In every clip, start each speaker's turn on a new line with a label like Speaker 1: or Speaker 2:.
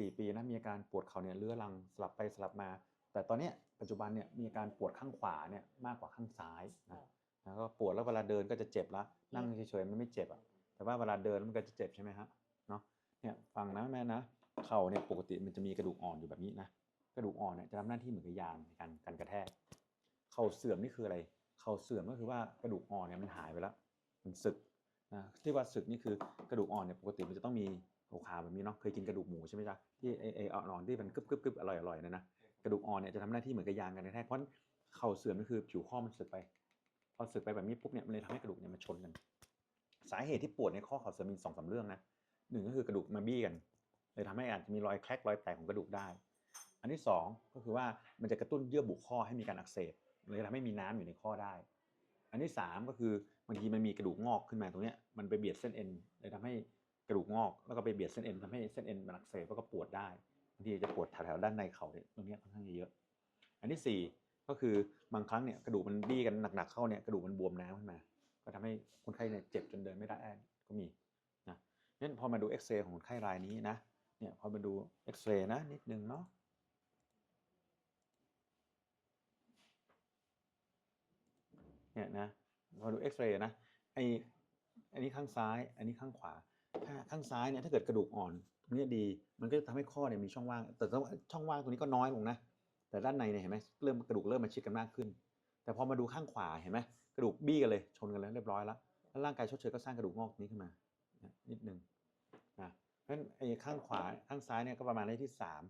Speaker 1: 4 ปีนะมีอาการปวดเข่าเนี่ยเรื้อรังสลับไปสลับมา แต่ตอนเนี้ยปัจจุบันเนี่ยมีอาการปวดข้างขวาเนี่ยมากกว่าข้างซ้ายนะแล้วก็ปวดแล้วเวลาเดินก็จะเจ็บละนั่งเฉยๆมันไม่เจ็บอะแต่ว่าเวลาเดินมันก็จะเจ็บใช่ไหมฮะเนาะเนี่ยฟังนะแม่นะเข่าเนี่ยปกติมันจะมีกระดูกอ่อนอยู่แบบนี้นะกระดูกอ่อนเนี่ยจะทำหน้าที่เหมือนกับยางในการการกระแทกเข่าเสื่อมนี่คืออะไรเข่าเสื่อมก็คือว่ากระดูกอ่อนเนี่ยมันหายไปแล้วมันสึกนะที่ว่าสึกนี่คือกระดูกอ่อนเนี่ยปกติมันจะต้องมี ขาวๆแบบนี้เนาะเคยกินกระดูกหมูใช่ไหมจ๊ะที่ไอไออ่อนๆที่มันกรึบกรึบกรึบอร่อยอร่อยนะนะกระดูกอ่อนเนี่ยจะทำหน้าที่เหมือนกับยางกันแทกเพราะเข่าเสื่อมนี่คือผิวข้อมันสึกไป พอสึกไปแบบนี้ปุ๊บเนี่ยมันเลยทำให้กระดูกเนี่ยมันชนกัน สาเหตุที่ปวดในข้อเข่าเสื่อมมีสองสามเรื่องนะหนึ่งก็คือกระดูกมาบี้กันเลยทำให้อาจจะมีรอยแคลกรอยแตกของกระดูกได้ อันที่สองก็คือว่ามันจะกระตุ้นเยื่อบุข้อให้มีการอักเสบเลยทำให้มีน้ำอยู่ในข้อได้ อันที่สามก็คือบางทีมันมีกระดูกงอกขึ้นมาตรงเนี้ยมันไปเบียดเส้นเอ็นเลยทำให้ กระดูกงอกแล้วก็ไปเบียดเส้นเอ็นทำให้เส้นเอ็นมันอักเสบแล้วก็ปวดได้บางทีจะปวดแถวๆด้านในเข่าเนี่ยตรงนี้ค่อนข้างจะเยอะ อันที่สี่ก็คือบางครั้งเนี่ยกระดูกมันบี้กันหนักๆเข้าเนี่ยกระดูกมันบวมน้ำขึ้นมา ก็ทำให้คนไข้เนี่ยเจ็บจนเดินไม่ได้ก็มีนะงั้นพอมาดูเอ็กซเรย์ของคนไข้รายนี้นะเนี่ยพอมาดูเอ็กซเรย์นะนิดนึงเนาะเนี่ยนะพอดูเอ็กซเรย์นะไออันนี้ข้างซ้าย อันนี้ข้างขวา ถ้าข้างซ้ายเนี่ยถ้าเกิดกระดูกอ่อนตรงนี้ดีมันก็จะทำให้ข้อเนี่ยมีช่องว่าง แต่ช่องว่างตรงนี้ก็น้อยลงนะ แต่ด้านในเนี่ยเห็นไหมเริ่มกระดูกเริ่มมาชิดกันมากขึ้น แต่พอมาดูข้างขวาเห็นไหมกระดูกบี้กันเลยชนกันแล้วเรียบร้อยแล้วแล้วร่างกายชดเชยก็สร้างกระดูกงอกนี้ขึ้นมานิดนึงนะเพราะฉะนั้นไอ้ข้างขวาข้างซ้ายเนี่ยก็ประมาณได้ที่สาม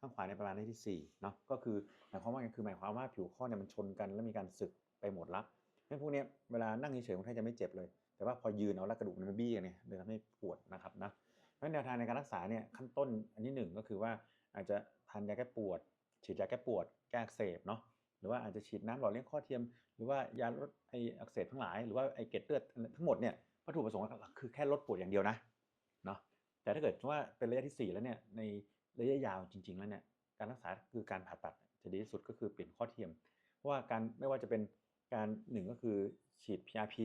Speaker 1: ข้างขวาเนี่ยประมาณได้ที่สี่เนาะก็คือหมายความว่าไงคือหมายความว่าผิวข้อเนี่ยมันชนกันแล้วมีการสึกไปหมดละงั้นพวกเนี้ยเวลานั่งเฉยๆคนไข้จะไม่เจ็บเลย แต่ว่าพอยืนเอาแล้วกระดูกมันบี้กันเนี่ยเลยทำให้ปวดนะครับนะเพราะฉะนั้นแนวทางในการรักษาเนี่ยขั้นต้นอันที่หนึ่งก็คือว่าอาจจะทานยาแก้ปวด ฉีดยาแก้ปวด แก้อักเสบเนาะหรือว่าอาจจะฉีดน้ำหล่อเลี้ยงข้อเทียม หรือว่ายาลดไออักเสบทั้งหลาย หรือว่าไอเกล็ดเลือดทั้งหมดเนี่ยวัตถุประสงค์หลักคือแค่ลดปวดอย่างเดียวนะเนาะแต่ถ้าเกิดว่าเป็นระยะที่สี่แล้วเนี่ยในระยะยาวจริง ๆ แล้วเนี่ยการรักษาคือการผ่าตัดจะดีที่สุดก็คือเปลี่ยนข้อเทียม เพราะว่าการไม่ว่าจะเป็นการหนึ่งก็คือฉีด PRP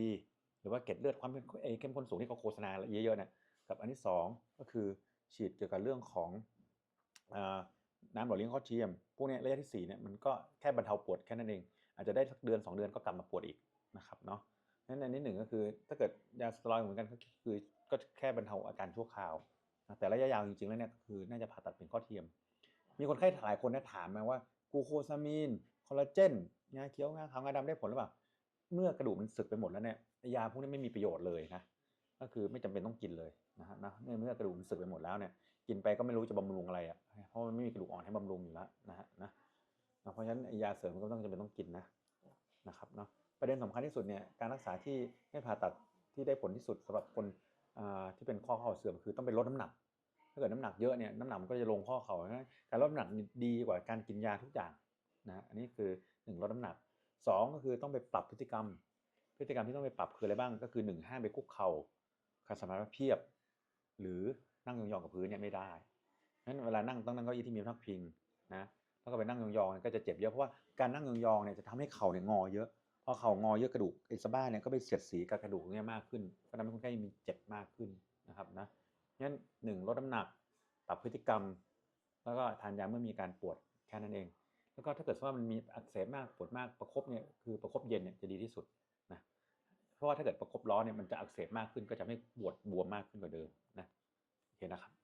Speaker 1: หรือว่าเกล็ดเลือดความเข้มข้นสูงที่เขาโฆษณาเยอะๆเนี่ยกับอันที่สองก็คือฉีดเกี่ยวกับเรื่องของน้ำหล่อเลี้ยงข้อเทียม พวกนี้ระยะที่4เนี่ยมันก็แค่บรรเทาปวดแค่นั้นเอง อาจจะได้สักเดือน 2 เดือนก็กลับมาปวดอีกนะครับเนาะนั้นอันนี้หนึ่งก็คือถ้าเกิดยาสเตียรอยด์เหมือนกันก็คือก็แค่บรรเทาอาการชั่วคราว แต่ระยะยาวจริงๆแล้วเนี่ยคือน่าจะผ่าตัดเป็นข้อเทียม มีคนไข้หลายคนเนี่ยถามมาว่ากูโคซามีนคอลลาเจนงาเขี้ยวงาขาวงาดำได้ผลหรือเปล่า เมื่อกระดูกมันสึกไปหมดแล้วเนี่ยยาพวกนี้ไม่มีประโยชน์เลยนะก็คือไม่จำเป็นต้องกินเลยนะฮะนะเมื่อกระดูกมันสึกไปหมดแล้วเนี่ยกินไปก็ไม่รู้จะบำรุงอะไรอะเพราะมันไม่มีกระดูกอ่อนให้บำรุงอยู่แล้วนะฮะนะเพราะฉะนั้นยาเสริมมันก็ต้องจำเป็นต้องกินนะนะครับเนาะประเด็นสำคัญที่สุดเนี่ยการรักษาที่ไม่ผ่าตัดที่ได้ผลที่สุดสำหรับคนที่เป็นข้อเข่าเสื่อมคือต้องไปลดน้ำหนัก ถ้าเกิดน้ำหนักเยอะเนี่ยน้ำหนักมันก็จะลงข้อเข่านะการลดน้ำหนักดีกว่าการกินยาทุกอย่างนะอันนี้คือหนึ่งลดน้ำหนัก สองก็คือต้องไปปรับพฤติกรรม พฤติกรรมที่ต้องไปปรับคืออะไรบ้าง ก็คือหนึ่งห้ามไปคุกเข่าขัดสมาธิเพียบ หรือนั่งยองๆกับพื้นเนี่ยไม่ได้งั้นเวลานั่งต้องนั่งเก้าอี้ที่มีพักพิงนะแล้วก็ไปนั่งยองๆก็จะเจ็บเยอะเพราะว่าการนั่งยองๆเนี่ยจะทำให้เข่าเนี่ยงอเยอะพอเข่างอเยอะกระดูกไอ้สะบ้าเนี่ยก็ไปเสียดสีกับกระดูกเนี่ยมากขึ้นก็ทำให้คนไข้มีเจ็บมากขึ้นนะครับนะงั้นหนึ่งลดน้ำหนักปรับพฤติกรรม แล้วก็ทานยาเมื่อมีการปวดแค่นั้นเอง แล้วก็ถ้าเกิดว่ามันมีอักเสบมากปวดมากประคบเนี่ยคือประคบเย็นเนี่ยจะดีที่สุดนะเพราะว่าถ้าเกิดประคบร้อนเนี่ยมันจะอักเสบมากขึ้นก็จะไม่ปวดบวมมากขึ้นกว่าเดิมนะโอเคนะครับ